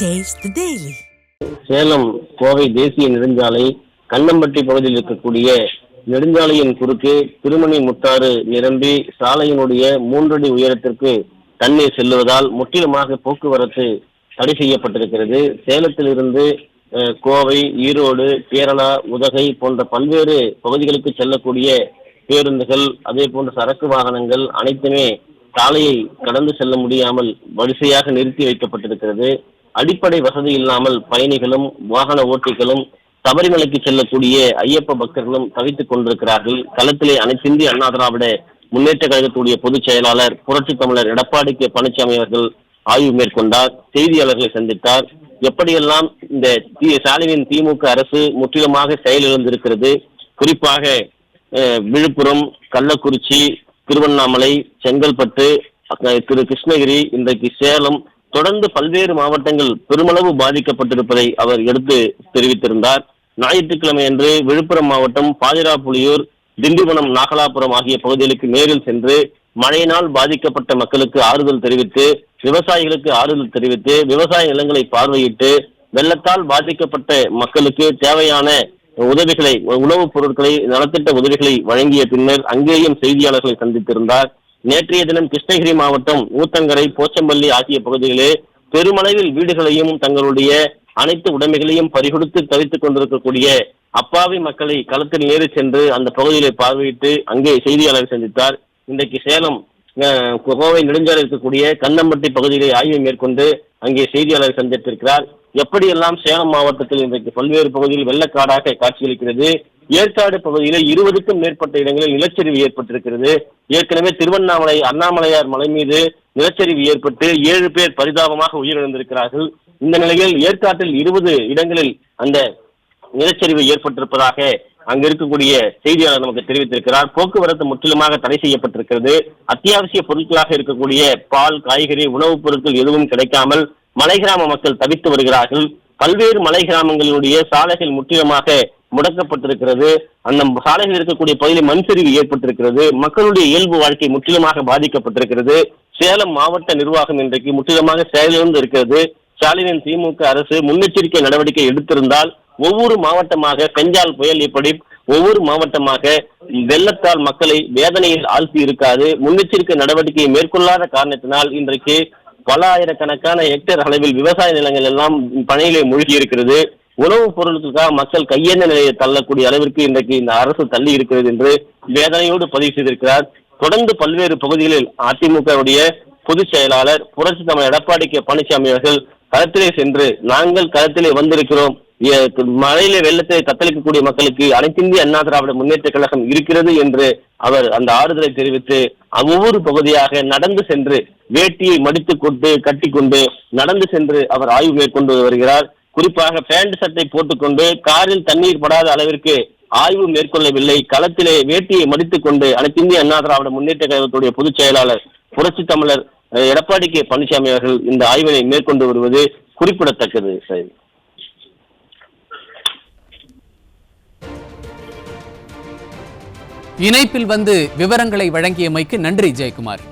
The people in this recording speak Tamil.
டேஸ்ட் டெய்லி சேலம் கோவை தேசிய நெடுஞ்சாலை கண்ணம்பட்டி பகுதியில் இருக்கக்கூடிய நெடுஞ்சாலையின் குறுக்கே திருமணி முத்தாறு நிரம்பி சாலையினுடைய மூன்றடி உயரத்திற்கு தண்ணீர் செல்லுவதால் முற்றிலுமாக போக்குவரத்து தடை செய்யப்பட்டிருக்கிறது. சேலத்திலிருந்து அஹ், கோவை ஈரோடு கேரளா உதகை போன்ற பல்வேறு பகுதிகளுக்கு செல்லக்கூடிய பேருந்துகள் அதே போன்ற சரக்கு வாகனங்கள் அனைத்துமே சாலையை கடந்து செல்ல முடியாமல் வரிசையாக நிறுத்தி வைக்கப்பட்டிருக்கிறது. அடிப்படை வசதி இல்லாமல் பயணிகளும் வாகன ஓட்டிகளும் சபரிமலைக்கு செல்லக்கூடிய ஐயப்ப பக்தர்களும் தவித்துக் கொண்டிருக்கிறார்கள். களத்திலே அனைத்திந்திய அண்ணா திராவிட முன்னேற்ற கழகத்துடைய பொதுச் செயலாளர் புரட்சி தமிழர் எடப்பாடி கே. பழனிசாமி அவர்கள் ஆய்வு மேற்கொண்டார் செய்தியாளர்களை சந்தித்தார். எப்படியெல்லாம் இந்த ஸ்டாலினின் திமுக அரசு முற்றிலுமாக செயலிழந்திருக்கிறது குறிப்பாக அஹ், விழுப்புரம் கள்ளக்குறிச்சி திருவண்ணாமலை செங்கல்பட்டு திரு கிருஷ்ணகிரி இன்றைக்கு சேலம் தொடர்ந்து பல்வேறு மாவட்டங்கள் பெருமளவு பாதிக்கப்பட்டிருப்பதை அவர் எடுத்து தெரிவித்திருந்தார். ஞாயிற்றுக்கிழமை அன்று விழுப்புரம் மாவட்டம் பாதிராப்புலியூர் திண்டிவனம் நாகலாபுரம் ஆகிய பகுதிகளுக்கு நேரில் சென்று மழையினால் பாதிக்கப்பட்ட மக்களுக்கு ஆறுதல் தெரிவித்து விவசாயிகளுக்கு ஆறுதல் தெரிவித்து விவசாய நிலங்களை பார்வையிட்டு வெள்ளத்தால் பாதிக்கப்பட்ட மக்களுக்கு தேவையான உதவிகளை உணவுப் பொருட்களை நலத்திட்ட உதவிகளை வழங்கிய பின்னர் அங்கேயும் செய்தியாளர்களை சந்தித்திருந்தார். நேற்றைய தினம் கிருஷ்ணகிரி மாவட்டம் ஊத்தங்கரை போச்சம்பள்ளி ஆகிய பகுதிகளில் பெருமளவில் வீடுகளையும் தங்களுடைய அனைத்து உடைமைகளையும் பறிகொடுத்து தவித்துக் கொண்டிருக்கக்கூடிய அப்பாவி மக்களை களத்தில் நேரு சென்று அந்த பகுதிகளை பார்வையிட்டு அங்கே செய்தியாளர் சந்தித்தார். இன்றைக்கு சேலம் கோவை நெடுஞ்சாலை இருக்கக்கூடிய கண்ணம்பட்டி பகுதியிலே ஆய்வு மேற்கொண்டு அங்கே செய்தியாளர் சந்தித்திருக்கிறார். எப்படியெல்லாம் சேலம் மாவட்டத்தில் இன்றைக்கு பல்வேறு பகுதியில் வெள்ளக்காடாக காட்சியளிக்கிறது? ஏற்காடு பகுதியில் இருபதுக்கும் மேற்பட்ட இடங்களில் நிலச்சரிவு ஏற்பட்டிருக்கிறது. ஏற்கனவே திருவண்ணாமலை அண்ணாமலையார் மலை மீது நிலச்சரிவு ஏற்பட்டு ஏழு பேர் பரிதாபமாக உயிரிழந்திருக்கிறார்கள். இந்த நிலையில் ஏற்காட்டில் இருபது இடங்களில் அந்த நிலச்சரிவு ஏற்பட்டிருப்பதாக அங்கு இருக்கக்கூடிய செய்தியாளர் நமக்கு தெரிவித்திருக்கிறார். போக்குவரத்து முற்றிலுமாக தடை செய்யப்பட்டிருக்கிறது. அத்தியாவசிய பொருட்களாக இருக்கக்கூடிய பால் காய்கறி உணவுப் பொருட்கள் எதுவும் கிடைக்காமல் மலை கிராம மக்கள் தவித்து வருகிறார்கள். பல்வேறு மலை கிராமங்களுடைய சாலைகள் முற்றிலுமாக முடக்கப்பட்டிருக்கிறது. அந்த சாலைகளில் இருக்கக்கூடிய பகுதியில் மண் சரிவு ஏற்பட்டிருக்கிறது. மக்களுடைய இயல்பு வாழ்க்கை முற்றிலுமாக பாதிக்கப்பட்டிருக்கிறது. சேலம் மாவட்ட நிர்வாகம் இன்றைக்கு முற்றிலுமாக செயலிழந்து இருக்கிறது. ஸ்டாலினின் திமுக அரசு முன்னெச்சரிக்கை நடவடிக்கை எடுத்திருந்தால் ஒவ்வொரு மாவட்டமாக பெஞ்சால் புயல் எப்படி ஒவ்வொரு மாவட்டமாக வெள்ளத்தால் மக்களை வேதனையில் ஆழ்த்தி இருக்காது. முன்னெச்சரிக்கை நடவடிக்கையை மேற்கொள்ளாத காரணத்தினால் இன்றைக்கு பல ஆயிரக்கணக்கான ஹெக்டேர் அளவில் விவசாய நிலங்கள் எல்லாம் பணியிலே மூழ்கி இருக்கிறது. உணவுப் பொருளுக்காக மக்கள் கையேந்த நிலையை தள்ளக்கூடிய அளவிற்கு இன்றைக்கு இந்த அரசு தள்ளி இருக்கிறது என்று வேதனையோடு பதிவு செய்திருக்கிறார். தொடர்ந்து பல்வேறு பகுதிகளில் அதிமுகவுடைய பொதுச் செயலாளர் புரட்சி தமிழ் எடப்பாடி கே பழனிசாமி அவர்கள் களத்திலே சென்று நாங்கள் களத்திலே வந்திருக்கிறோம். மழையில வெள்ளத்தை தத்தளிக்கக்கூடிய மக்களுக்கு அனைத்திந்திய அண்ணா திராவிட முன்னேற்ற கழகம் இருக்கிறது என்று அவர் அந்த ஆறுதலை தெரிவித்து ஒவ்வொரு பகுதியாக நடந்து சென்று வேட்டியை மடித்துக் கொண்டு கட்டிக்கொண்டு நடந்து சென்று அவர் ஆய்வு மேற்கொண்டு வருகிறார். குறிப்பாக பேண்ட் சட்டை போட்டுக்கொண்டு காரில் தண்ணீர் படாத அளவிற்கு ஆய்வு மேற்கொள்ளவில்லை. களத்திலே வேட்டியை மடித்துக் கொண்டு அனைத்திந்திய அண்ணா திராவிட முன்னேற்ற கழகத்துடைய பொதுச் செயலாளர் புரட்சி தமிழர் எடப்பாடி கே பழனிசாமி அவர்கள் இந்த ஆய்வினை மேற்கொண்டு வருவது குறிப்பிடத்தக்கது சரி. இணைப்பில் வந்து விவரங்களை வழங்கியமைக்கு நன்றி ஜெயக்குமார்.